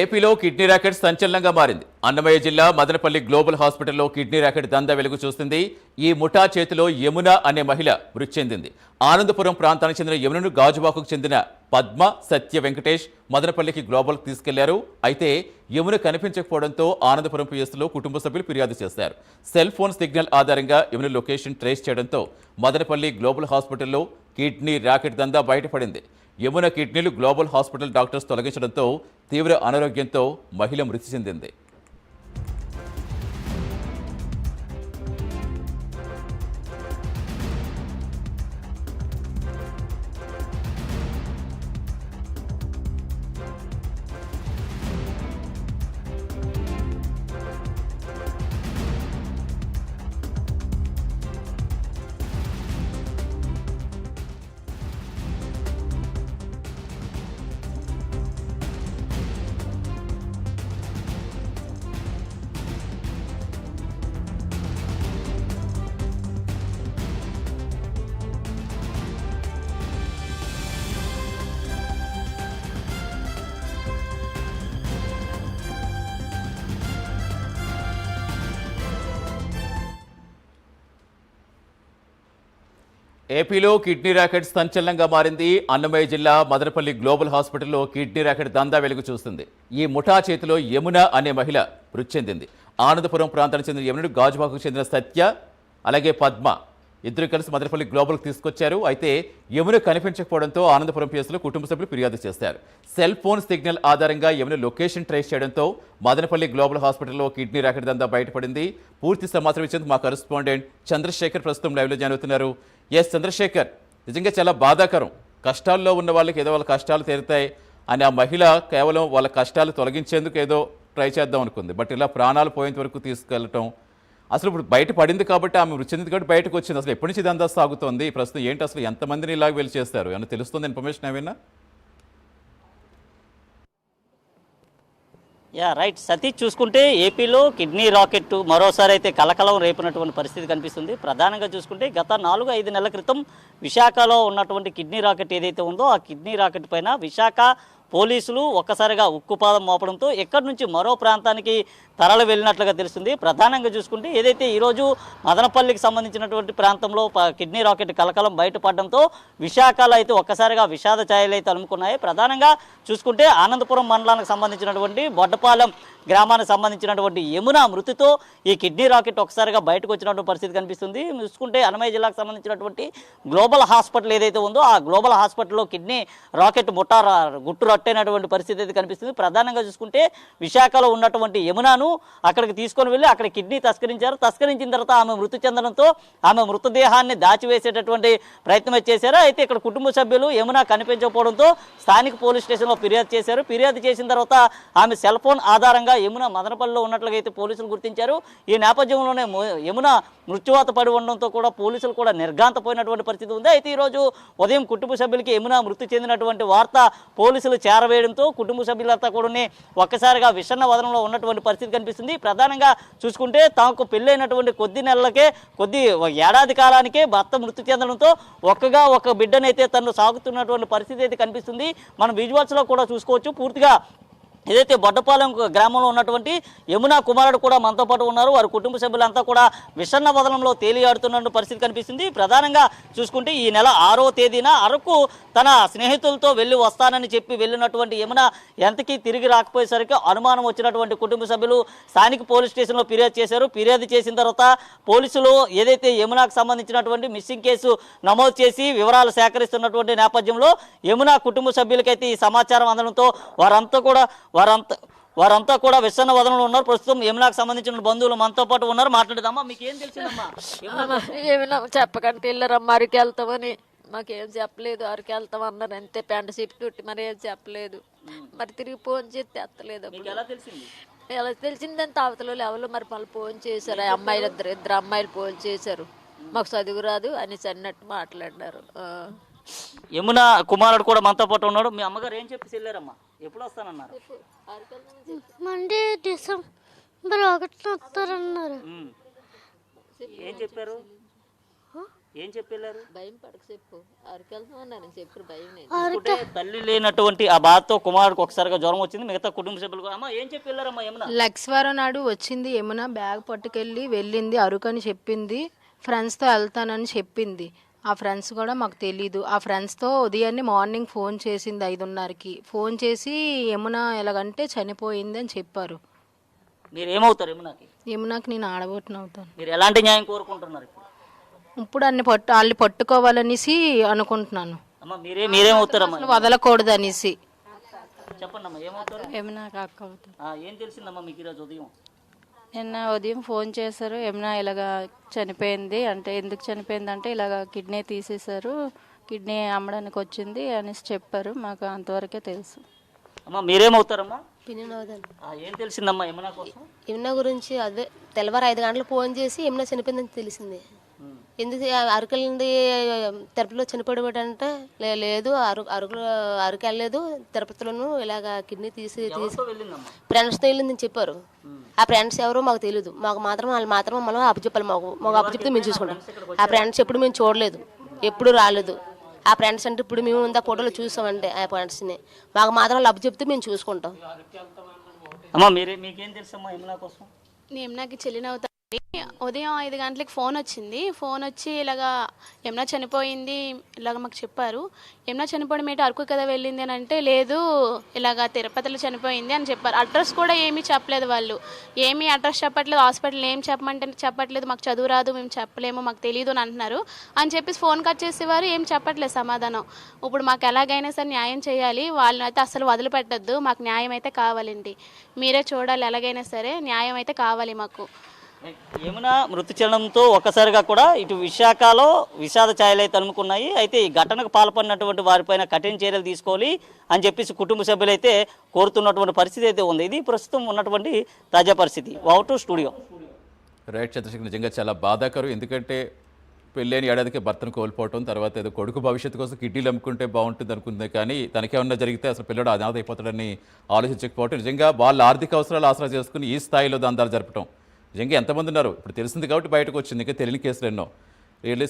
ఏపీలో kidney racket సంచలనంగా మారింది. అన్నమయ్య జిల్లా మదనపల్లి గ్లోబల్ హాస్పిటల్లో కిడ్నీ ర్యాకెట్ దందా వెలుగు చూస్తుంది. ఈ ముఠా చేతిలో యమున అనే మహిళ మృతి చెందింది. ఆనందపురం ప్రాంతానికి చెందిన యమునను గాజువాకకు చెందిన పద్మ సత్య వెంకటేష్ మదనపల్లికి గ్లోబల్కి తీసుకెళ్ళారు. అయితే యమున కనిపించకపోవడంతో ఆనందపురం పిఎస్లో కుటుంబ సభ్యులు ఫిర్యాదు చేశారు. సెల్ ఫోన్ సిగ్నల్ ఆధారంగా యమున లొకేషన్ ట్రేస్ చేయడంతో మదనపల్లి గ్లోబల్ హాస్పిటల్లో కిడ్నీ ర్యాకెట్ దందా బయటపడింది. యమున కిడ్నీలు గ్లోబల్ హాస్పిటల్ డాక్టర్స్ తొలగించడంతో తీవ్ర అనారోగ్యంతో మహిళ మృతి చెందింది. ఏపీలో కిడ్నీ ర్యాకెట్ సంచలనంగా మారింది. అన్నమయ్య జిల్లా మదనపల్లి గ్లోబల్ హాస్పిటల్లో కిడ్నీ ర్యాకెట్ దందా వెలుగు చూస్తుంది. ఈ ముఠా చేతిలో యమున అనే మహిళ మృతి చెందింది. ఆనందపురం ప్రాంతానికి చెందిన యమునుడు గాజువాకు చెందిన సత్య అలాగే పద్మ ఇద్దరు కలిసి మదనపల్లి గ్లోబల్కి తీసుకొచ్చారు. అయితే యమున కనిపించకపోవడంతో ఆనందపురం కేసులో కుటుంబ సభ్యులు ఫిర్యాదు చేశారు. సెల్ ఫోన్ సిగ్నల్ ఆధారంగా యమున లొకేషన్ ట్రేస్ చేయడంతో మదనపల్లి గ్లోబల్ హాస్పిటల్లో కిడ్నీ ర్యాకెట్ దందా బయటపడింది. పూర్తి సమాచారం ఇచ్చేందుకు మా కరెస్పాండెంట్ చంద్రశేఖర్ ప్రస్తుతం లైవ్లో జాయిన్ అవుతున్నారు. ఎస్ చంద్రశేఖర్ నిజంగా చాలా బాధాకరం. కష్టాల్లో ఉన్న వాళ్ళకి ఏదో వాళ్ళ కష్టాలు తీరుతాయి అని ఆ మహిళ కేవలం వాళ్ళ కష్టాలు తొలగించేందుకు ఏదో ట్రై చేద్దాం అనుకుంది. బట్ ఇలా ప్రాణాలు పోయేంత వరకు తీసుకెళ్ళటం అసలు ఇప్పుడు బయట పడింది కాబట్టి ఆమె మృతి చెందింది కాబట్టి బయటకు వచ్చింది. అసలు ఎప్పటి నుంచి ఇదంతా సాగుతోంది? ప్రస్తుతం ఏంటి? అసలు ఎంతమందిని ఇలాగ వెళ్ళి చేస్తారు? ఏమైనా తెలుస్తుంది ఇన్ఫర్మేషన్ ఏమైనా? Yeah right. సతీష్ చూసుకుంటే ఏపీలో కిడ్నీ రాకెట్ మరోసారి అయితే కలకలం రేపినటువంటి పరిస్థితి కనిపిస్తుంది. ప్రధానంగా చూసుకుంటే గత నాలుగు ఐదు నెలల క్రితం విశాఖలో ఉన్నటువంటి కిడ్నీ రాకెట్ ఏదైతే ఉందో ఆ కిడ్నీ రాకెట్ పైన విశాఖ పోలీసులు ఒక్కసారిగా ఉక్కుపాదం మోపడంతో ఎక్కడి నుంచి మరో ప్రాంతానికి తరలి వెళ్ళినట్లుగా తెలుస్తుంది. ప్రధానంగా చూసుకుంటే ఏదైతే ఈరోజు మదనపల్లికి సంబంధించినటువంటి ప్రాంతంలో కిడ్నీ రాకెట్ కలకలం బయటపడడంతో విశాఖలో అయితే ఒక్కసారిగా విషాద ఛాయలు అయితే అలుముకున్నాయి. ప్రధానంగా చూసుకుంటే ఆనందపురం మండలానికి సంబంధించినటువంటి బొడ్డపాలెం గ్రామానికి సంబంధించినటువంటి యమున మృతితో ఈ కిడ్నీ రాకెట్ ఒకసారిగా బయటకు వచ్చినటువంటి పరిస్థితి కనిపిస్తుంది. చూసుకుంటే అన్నమయ్య జిల్లాకు సంబంధించినటువంటి గ్లోబల్ హాస్పిటల్ ఏదైతే ఉందో ఆ గ్లోబల్ హాస్పిటల్లో కిడ్నీ రాకెట్ ముఠా గుట్టు రట్టైనటువంటి పరిస్థితి అయితే కనిపిస్తుంది. ప్రధానంగా చూసుకుంటే విశాఖలో ఉన్నటువంటి యమునను అక్కడికి తీసుకొని వెళ్ళి అక్కడ కిడ్నీ తస్కరించారు. తస్కరించిన తర్వాత ఆమె మృతి చెందడంతో ఆమె మృతదేహాన్ని దాచివేసేటటువంటి ప్రయత్నం చేశారు. అయితే ఇక్కడ కుటుంబ సభ్యులు యమున కనిపించకపోవడంతో స్థానిక పోలీస్ స్టేషన్లో ఫిర్యాదు చేశారు. ఫిర్యాదు చేసిన తర్వాత ఆమె సెల్ ఫోన్ ఆధారంగా యమున మదనపల్లిలో ఉన్నట్లుగా అయితే పోలీసులు గుర్తించారు. ఈ నేపథ్యంలోనే యమున మృత్యువాత పడి ఉండడంతో కూడా పోలీసులు కూడా నిర్గాంతపోయినటువంటి పరిస్థితి ఉంది. అయితే ఈరోజు ఉదయం కుటుంబ సభ్యులకి యమున మృతి చెందినటువంటి వార్త పోలీసులు చేరవేయడంతో కుటుంబ సభ్యులంతా కూడా ఒక్కసారిగా విషన్న వదనంలో ఉన్నటువంటి పరిస్థితి కనిపిస్తుంది. ప్రధానంగా చూసుకుంటే తమకు పెళ్ళైనటువంటి కొద్ది నెలలకే కొద్ది ఏడాది కాలానికే భర్త మృతి చెందడంతో ఒక్కగా ఒక బిడ్డనైతే తను సాగుతున్నటువంటి పరిస్థితి అయితే కనిపిస్తుంది. మనం విజువల్స్లో కూడా చూసుకోవచ్చు. పూర్తిగా ఏదైతే బొడ్డపాలెం గ్రామంలో ఉన్నటువంటి యమునా కుమారుడు కూడా మనతో పాటు ఉన్నారు. వారి కుటుంబ సభ్యులంతా కూడా విషన్న వదనంలో తేలియాడుతున్న పరిస్థితి కనిపిస్తుంది. ప్రధానంగా చూసుకుంటే ఈ నెల ఆరో తేదీన అరకు తన స్నేహితులతో వెళ్ళి వస్తానని చెప్పి వెళ్ళినటువంటి యమున ఎంతకీ తిరిగి రాకపోయేసరికి అనుమానం వచ్చినటువంటి కుటుంబ సభ్యులు స్థానిక పోలీస్ స్టేషన్లో ఫిర్యాదు చేశారు. ఫిర్యాదు చేసిన తర్వాత పోలీసులు ఏదైతే యమునాకు సంబంధించినటువంటి మిస్సింగ్ కేసు నమోదు చేసి వివరాలు సేకరిస్తున్నటువంటి నేపథ్యంలో యమున కుటుంబ సభ్యులకైతే ఈ సమాచారం అందడంతో వారంతా కూడా వారంతా వారంతా కూడా విసన్న వదనంలో ఉన్నారు. ప్రస్తుతం యమునాకు సంబంధించిన బంధువులు మనతో పాటు ఉన్నారు. మాట్లాడదామా మీకు ఏం తెలిసిందమ్మా యమున చెప్పకంటే వెళ్ళారమ్మ అరికి వెళ్తామని. మాకేం చెప్పలేదు అరికి వెళ్తాం అన్నారు. అంతే పెంట సీట్ చుట్టి మరి ఏం చెప్పలేదు. మరి తిరిగి ఫోన్ చేస్తే ఎత్తలేదు ఎలా తెలిసింది? ఎలా తెలిసిందంటే అవతల ఎవరు మరి మళ్ళీ ఫోన్ చేశారు. అమ్మాయిలు ఇద్దరు ఇద్దరు అమ్మాయిలు ఫోన్ చేశారు. మాకు చదువు రాదు అని అన్నట్టు మాట్లాడినారు. యమున కుమారుడు కూడా మనతో పాటు ఉన్నాడు. మీ అమ్మగారు ఏం చెప్పి వెళ్ళారమ్మా ఎప్పుడు వస్తానన్నారు? మండే డిసెంబర్ ఒకటిన వస్తారన్నారు. ఏం చెప్పారు? ఏం చెప్పి వెళ్ళారు భయం పడక చెప్పు. ఆడికి వెళ్తామన్నాను చెప్పు భయం తల్లి లేనటువంటి ఆ బాధతో కుమారుడికి ఒకసారిగా జ్వరం వచ్చింది. మిగతా కుటుంబ సభ్యులు కూడా, అమ్మ ఏం చెప్పి వెళ్ళారమ్మా యమున? లక్ష్వారం నాడు వచ్చింది యమున బ్యాగ్ పట్టుకెళ్ళి వెళ్ళింది అరకు అని చెప్పింది ఫ్రెండ్స్తో వెళ్తానని చెప్పింది. ఆ ఫ్రెండ్స్ కూడా మాకు తెలీదు. ఆ ఫ్రెండ్స్తో ఉదయాన్నే మార్నింగ్ ఫోన్ చేసింది ఐదున్నరకి. ఫోన్ చేసి యమున ఎలాగంటే చనిపోయింది అని చెప్పారు. మీరు ఏమవుతారు యమునకి? యమునకి నేను ఆడబోటున అవుతాను. మీరు ఎలాంటి న్యాయం కోరుకుంటున్నారు ఇప్పుడు? ఇప్పుడు అన్ని పట్టు వాళ్ళు పట్టుకోవాలనేసి అనుకుంటున్నాను. అమ్మ మీరే మీరేమవుతారమ్మా అసలు వదలకూడదు అనేసి చెప్పండి అమ్మా ఏమవుతారు? యమునా అక్క అవుతుంది ఆ, ఏం తెలిసిందమ్మా మీకు ఈరోజు ఉదయం? నిన్న ఉదయం ఫోన్ చేశారు యమునా ఇలాగా చనిపోయింది. అంటే ఎందుకు చనిపోయింది అంటే ఇలాగ కిడ్నీ తీసేశారు కిడ్నీ అమ్మడానికి వచ్చింది అనేసి చెప్పారు మాకు అంతవరకే తెలుసు. అమ్మా మీరేమవుతారమ్మా? పిన్నవదండి ఆ, ఏం తెలిసిందమ్మా యమున కోసం? యమున గురించి అదే తెల్లవారు ఐదు గంటలకు ఫోన్ చేసి యమున చనిపోయిందని తెలిసింది. ఎందుకు అరకుల నుండి తిరుపతిలో చనిపోయాడు అంటే "లే- లేదు అరకు అరకులో అరకు వెళ్ళలేదు తిరుపతిలోను ఇలాగ కిడ్నీ తీసి తీసి ఎవరితో వెళ్ళిందమ్మా? ఫ్రెండ్స్తో వెళ్ళిందని చెప్పారు. ఆ ఫ్రెండ్స్ ఎవరో మాకు తెలియదు మాకు మాత్రం వాళ్ళు మాత్రం మనం అప్పచెప్పాలి. మాకు మాకు అప్పచెప్తే మేము చూసుకుంటాం ఆ ఫ్రెండ్స్ ఎప్పుడు మేము చూడలేదు. ఎప్పుడు రాలేదు. ఆ ఫ్రెండ్స్ అంటే ఇప్పుడు మేము ఇంత ఫోటోలో చూసామంటే ఆ ఫ్రెండ్స్ని మాకు మాత్రం వాళ్ళు అప్పచెప్తే మేము చూసుకుంటాం. అమ్మా మీరే మీకేం తెలుసమ్మా యమున కోసం? నేను నాకు చెల్లినవుతాను ఉదయం ఐదు గంటలకు ఫోన్ వచ్చింది. ఫోన్ వచ్చి ఇలాగా యమున చనిపోయింది ఇలాగ మాకు చెప్పారు. యమున చనిపోవడం ఏంటి? అరకు కదా వెళ్ళింది అని అంటే లేదు ఇలాగ తిరుపతిలో చనిపోయింది అని చెప్పారు. అడ్రస్ కూడా ఏమీ చెప్పలేదు వాళ్ళు. ఏమీ అడ్రస్ చెప్పట్లేదు హాస్పిటల్ ఏం చెప్పమంటే చెప్పట్లేదు మాకు చదువు రాదు మేము చెప్పలేము మాకు తెలియదు అని అంటున్నారు. అని చెప్పేసి ఫోన్ కట్ చేసేవారు ఏం చెప్పట్లేదు సమాధానం. ఇప్పుడు మాకు ఎలాగైనా సరే న్యాయం చేయాలి వాళ్ళని అయితే అసలు వదిలిపెట్టద్దు మాకు న్యాయం అయితే కావాలండి. మీరే చూడాలి ఎలాగైనా సరే న్యాయం అయితే కావాలి మాకు. యమున మృతి చెందడంతో ఒక్కసారిగా కూడా ఇటు విశాఖలో విషాద ఛాయలు అయితే అయితే ఈ ఘటనకు పాల్పడినటువంటి వారిపైన కఠిన చర్యలు తీసుకోవాలి అని చెప్పేసి కుటుంబ సభ్యులైతే కోరుతున్నటువంటి పరిస్థితి అయితే ఉంది. ఇది ప్రస్తుతం ఉన్నటువంటి తాజా పరిస్థితి. వావ్ స్టూడియో రైట్ చంద్రశేఖర్ నిజంగా చాలా బాధాకరం. ఎందుకంటే పెళ్ళైన ఏడాదికి భర్తను కోల్పోవటం తర్వాత ఏదో కొడుకు భవిష్యత్తు కోసం కిడ్నీలు అమ్ముకుంటే బాగుంటుంది అనుకుంది కానీ తనకేమన్నా జరిగితే అసలు పిల్లడు అనాథ అయిపోతాడని ఆలోచించకపోవటం. నిజంగా వాళ్ళ ఆర్థిక అవసరాలు ఆసరా చేసుకుని ఈ స్థాయిలో దందాలు జరపటం. నిజంగా ఎంతమంది ఉన్నారు? ఇప్పుడు తెలిసింది కాబట్టి బయటకు వచ్చింది. ఇంకా తెలియని కేసులు ఎన్నో. రియల్లీ